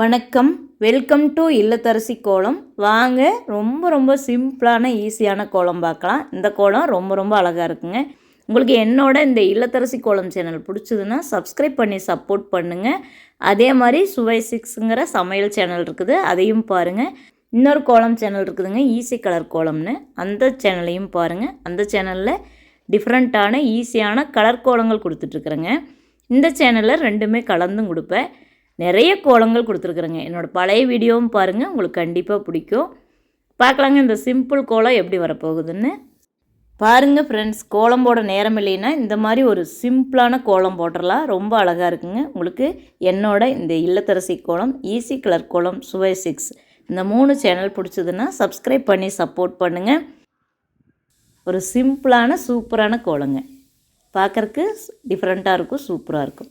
வணக்கம். Welcome to இல்லத்தரசி கோலம். வாங்க ரொம்ப ரொம்ப சிம்பிளான ஈஸியான கோலம் பார்க்கலாம். இந்த கோலம் ரொம்ப ரொம்ப அழகாக இருக்குங்க. உங்களுக்கு என்னோட இந்த இல்லத்தரசி கோலம் சேனல் பிடிச்சதுன்னா சப்ஸ்கிரைப் பண்ணி சப்போர்ட் பண்ணுங்கள் அதே மாதிரி சுவை சிக்ஸுங்கிற சமையல் சேனல் இருக்குது அதையும் பாருங்கள் இன்னொரு கோலம் சேனல் இருக்குதுங்க ஈஸி கலர் கோலம்னு. அந்த சேனலையும் பாருங்கள் அந்த சேனலில் டிஃப்ரெண்ட்டான ஈஸியான கலர் கோலங்கள் கொடுத்துட்ருக்குறேங்க இந்த சேனலில் ரெண்டுமே கலந்தும் கொடுப்பேன். நிறைய கோலங்கள் கொடுத்துருக்குறேங்க. என்னோடய பழைய வீடியோவும் பாருங்கள் உங்களுக்கு கண்டிப்பாக பிடிக்கும். பார்க்கலாங்க இந்த சிம்பிள் கோலம் எப்படி வரப்போகுதுன்னு. பாருங்கள் ஃப்ரெண்ட்ஸ் கோலம் போட நேரம் இல்லைன்னா இந்த மாதிரி ஒரு சிம்பிளான கோலம் போட்டுடலாம் ரொம்ப அழகாக இருக்குங்க. உங்களுக்கு என்னோட இந்த இல்லத்தரசி கோலம் ஈஸி கலர் கோலம் சுவை சிக்ஸ் இந்த மூணு சேனல் பிடிச்சதுன்னா சப்ஸ்கிரைப் பண்ணி சப்போர்ட் பண்ணுங்கள் ஒரு சிம்பிளான சூப்பரான கோலங்க. பார்க்குறக்கு டிஃப்ரெண்ட்டாக இருக்கும் சூப்பராக இருக்கும்.